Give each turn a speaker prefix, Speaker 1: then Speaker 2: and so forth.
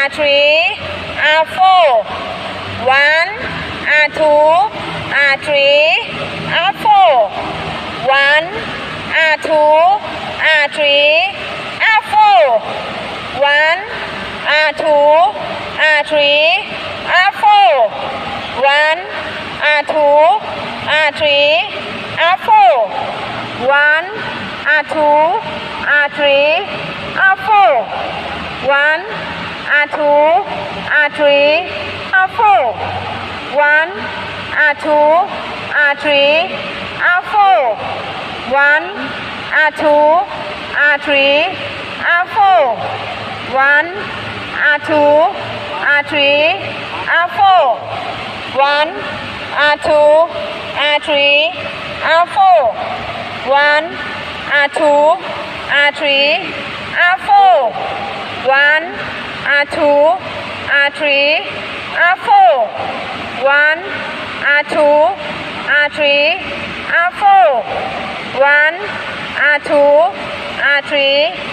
Speaker 1: are three, are four. One, are two, are three, are four. One, are two, are three, are four. One, are two, are three, are four. One, are two, are three, are four. One, are two, are three, are four. One, R2 R3 R4 1 R2 R3 R4 1 R2 R3 R4 1 R2 R3 R4 1 R2 R3 R4 1 R2 R3 R4 1 R2 R3 R4 1 R2 R3 R4 1 R2 R3